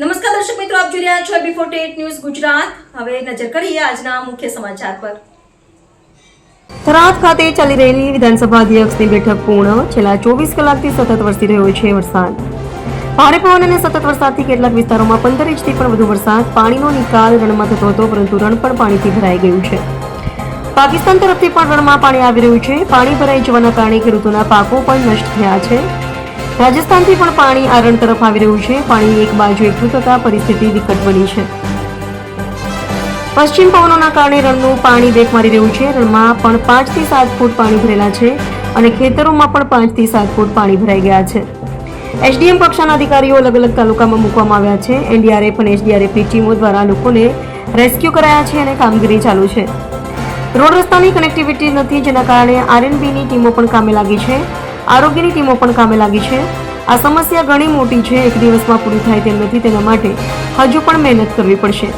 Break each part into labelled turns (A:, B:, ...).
A: નમસ્કાર દર્શક મિત્રો, આપ જોઈ રહ્યા છો બિફોર ટેટ ન્યૂઝ ગુજરાત. હવે નજર કરીએ આજના મુખ્ય સમાચાર પર.
B: થરાદ ખાતે ચાલી રહેલી વિધાનસભા અધ્યક્ષની બેઠક પૂર્ણ. છેલ્લા ચોવીસ કલાકથી સતત વરસી રહ્યો છે વરસાદ. ભારે પવન અને સતત વરસાદથી કેટલાક વિસ્તારોમાં પંદર ઇંચથી પણ વધુ વરસાદ પાણીનો નિકાલ રણમાં થતો હતો, પરંતુ રણ પણ પાણીથી ભરાઈ ગયું છે. પાકિસ્તાન તરફથી પણ રણમાં પાણી આવી રહ્યું છે. પાણી ભરાઈ જવાના કારણે ખેડૂતોના પાકો પણ નષ્ટ થયા છે. રાજસ્થાનથી પણ પાણી આરણ રણ તરફ આવી રહ્યું છે. પાણી એક બાજુ એકઠું થતા પરિસ્થિતિ વિકટ બની છે. પશ્ચિમ પવનોના કારણે રણનું પાણી વેગ મારી રહ્યું છે. રણમાં પણ પાંચથી સાત ફૂટ પાણી ભરેલા છે અને ખેતરોમાં પણ પાંચથી સાત ફૂટ પાણી ભરાઈ ગયા છે. એસડીએમ કક્ષાના અધિકારીઓ અલગ અલગ તાલુકામાં મૂકવામાં આવ્યા છે. એનડીઆરએફ અને એસડીઆરએફની ટીમો દ્વારા લોકોને રેસ્ક્યુ કરાયા છે અને કામગીરી ચાલુ છે. રોડ રસ્તાની કનેક્ટિવિટી નથી, જેના કારણે આરએનબીની ટીમો પણ કામે લાગી છે. આરોગ્યની ટીમો પણ કામે લાગી છે. આ સમસ્યા ઘણી મોટી છે. એક દિવસમાં પૂરી થાય તેમ નથી. તેના માટે હજુ પણ મહેનત કરવી પડશે.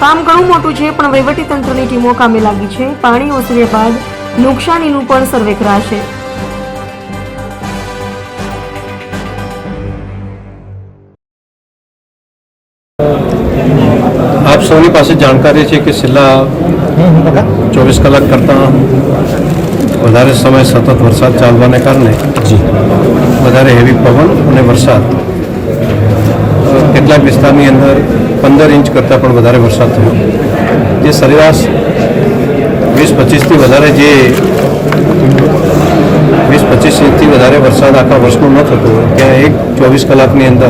B: કામ ઘણું મોટું છે, પણ વહીવટી તંત્રની ટીમો કામે લાગી છે. પાણી ઓસર્યા બાદ નુકસાનીનું પણ સર્વે કરાશે.
C: આપ સૌની પાસે જાણકારી છે કે છેલ્લા ચોવીસ કલાક કરતાં વધારે સમય સતત વરસાદ ચાલવાને કારણે વધારે હેવી પવન અને વરસાદ. અ, કેટલાક વિસ્તારની અંદર પંદર ઇંચ કરતાં પણ વધારે વરસાદ થયો. જે સરેરાશ વીસ પચીસથી વધારે જે વીસ પચીસ ઇંચથી વધારે વરસાદ આખા વર્ષનો ન થતો હોય ત્યાં એક ચોવીસ કલાકની અંદર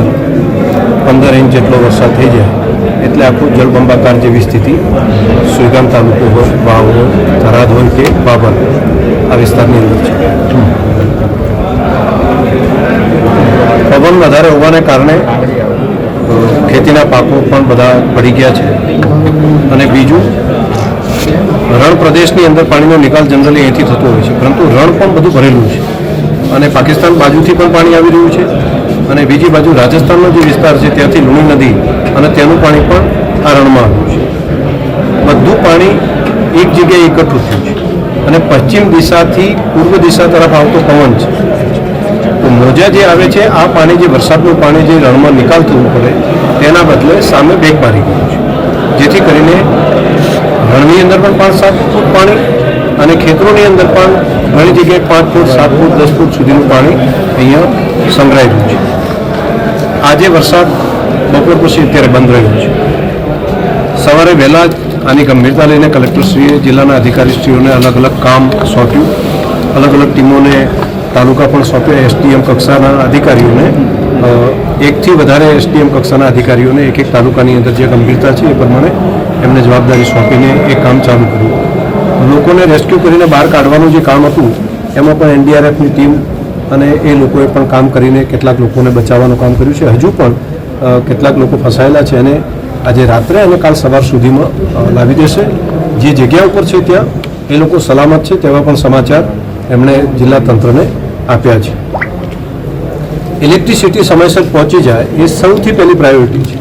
C: પંદર ઇંચ જેટલો વરસાદ થઈ જાય. એટલે આખું જળબંબાકાર જેવી સ્થિતિ સુઈગામ તાલુકો હોય, વાવ હોય થરાદ હોય કે બાબર, આ વિસ્તારની અંદર છે. પવન વધારે હોવાને કારણે ખેતીના પાકો પણ બધા પડી ગયા છે. અને બીજું, રણ પ્રદેશની અંદર પાણીનો નિકાલ જનરલી અહીંથી થતો હોય છે, પરંતુ રણ પણ બધું ભરેલું છે. અને પાકિસ્તાન બાજુથી પણ પાણી આવી રહ્યું છે. અને બીજી બાજુ રાજસ્થાનનો જે વિસ્તાર છે, ત્યાંથી લુણી નદી અને તેનું પાણી પણ આ રણમાં આવ્યું છે. બધું પાણી એક જગ્યાએ એકઠું થયું છે. અને પશ્ચિમ દિશાથી પૂર્વ દિશા તરફ આવતો પવન છે. તો મોજા જે આવે છે, આ પાણી જે વરસાદનું પાણી જે રણમાં નિકાલ થવું પડે, તેના બદલે સામે બેગ મારી ગયું છે. જેથી કરીને રણની અંદર પણ પાંચ સાત ફૂટ પાણી અને ખેતરોની અંદર પણ ઘણી જગ્યાએ પાંચ ફૂટ, સાત ફૂટ, દસ ફૂટ સુધીનું પાણી અહીંયા સંગ્રહાયેલું છે. આજે વરસાદ બપોર પછી અત્યારે બંધ રહ્યો છે. સવારે વહેલા આની ગંભીરતા લઈને કલેક્ટરશ્રીએ જિલ્લાના અધિકારીશ્રીઓને અલગ અલગ કામ સોંપ્યું. અલગ અલગ ટીમોને તાલુકા પણ સોંપ્યા. એસડીએમ કક્ષાના અધિકારીઓને એકથી વધારે એસડીએમ કક્ષાના અધિકારીઓને એક એક તાલુકાની અંદર જે ગંભીરતા છે એ પ્રમાણે એમને જવાબદારી સોંપીને એ કામ ચાલુ કર્યું. લોકોને રેસ્ક્યુ કરીને બહાર કાઢવાનું જે કામ હતું, એમાં પણ એનડીઆરએફની ટીમ અને એ લોકોએ પણ કામ કરીને કેટલાક લોકોને બચાવવાનું કામ કર્યું છે. હજુ પણ કેટલાક લોકો ફસાયેલા છે અને આજે રાત્રે અને કાલ સવાર સુધીમાં લાવી દેશે. જે જગ્યા ઉપર છે ત્યાં, એ લોકો સલામત છે તેવા પણ સમાચાર એમણે જિલ્લા તંત્રને આપ્યા છે. ઇલેક્ટ્રિસિટી સમયસર પહોંચી જાય એ સૌથી પહેલી પ્રાયોરિટી છે.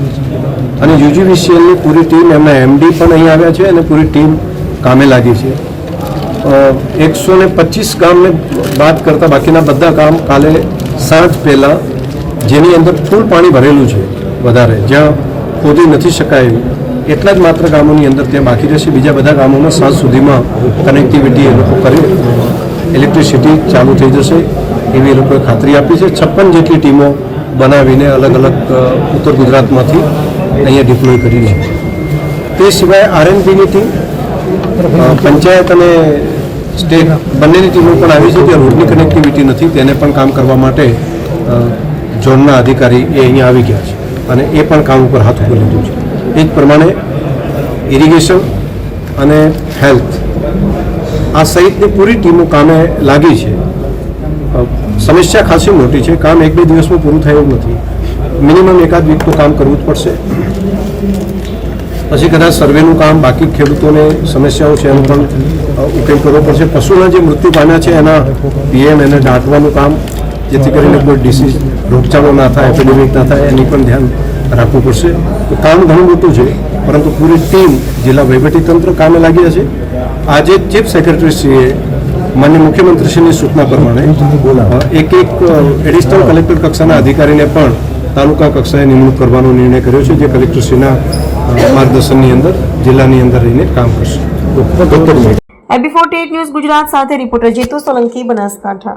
C: અને યુજીવીસીએલની પૂરી ટીમ એમના એમડી પણ અહીં આવ્યા છે અને પૂરી ટીમ કામે લાગી છે. એકસો ને પચીસ ગામને બાદ કરતાં બાકીના બધા કામ કાલે સાંજ પહેલાં જેની અંદર ફૂલ પાણી ભરેલું છે વધારે, જ્યાં ખોદી નથી શકાય એટલા જ માત્ર ગામોની અંદર ત્યાં બાકી રહેશે. બીજા બધા ગામોમાં સાંજ સુધીમાં કનેક્ટિવિટી એ લોકો કરે. ઇલેક્ટ્રિસિટી ચાલુ થઈ જશે. એવી એ લોકોએ ખાતરી આપી છે. છપ્પન જેટલી ટીમો બનાવીને અલગ અલગ ઉત્તર ગુજરાતમાંથી અહીંયા ડિપ્લોય કરી છે. તે સિવાય આરએનપીની ટીમ પંચાયત અને સ્ટેટ બંનેની ટીમો પણ આવી છે, ત્યાં રોડની કનેક્ટિવિટી નથી, તેને પણ કામ કરવા માટે ઝોનના અધિકારી એ અહીંયા આવી ગયા છે અને એ પણ કામ ઉપર હાથ ઉપર લીધું છે. એ જ પ્રમાણે ઇરિગેશન અને હેલ્થ આ સહિતની પૂરી ટીમો કામે લાગી છે. સમસ્યા ખાસી મોટી છે, કામ એક બે દિવસમાં પૂરું થાય નથી. મિનિમમ એકાદ વીક તો કામ કરવું જ પડશે. પછી કદાચ સર્વેનું કામ બાકી ખેડૂતોને સમસ્યાઓ છે એનો પણ ઉકેલ કરવો પડશે. પશુના જે મૃત્યુ પામ્યા છે, એના પીએમ એને દાટવાનું કામ, જેથી કરીને કોઈ ડિસીઝ રોગચાળો ના થાય, એપિડેમિક ના થાય, એની પણ ધ્યાન રાખવું પડશે. તો કામ ઘણું મોટું છે, પરંતુ પૂરી ટીમ જિલ્લા વહીવટીતંત્ર કામે લાગ્યા છે. આજે ચીફ સેક્રેટરીશ્રીએ માન્ય મુખ્યમંત્રીશ્રીની સૂચના પ્રમાણે એક એક એડિશનલ કલેક્ટર કક્ષાના અધિકારીને પણ તાલુકા કક્ષાએ નિમણૂક કરવાનો નિર્ણય કર્યો છે, જે કલેક્ટરશ્રીના માર્ગદર્શનની અંદર જિલ્લાની અંદર રહીને કામ કરશે.
B: એબી ફોર્ટી ન્યૂઝ ગુજરાત સાથે રિપોર્ટર જીતુ સોલંકી બનાસકાંઠા.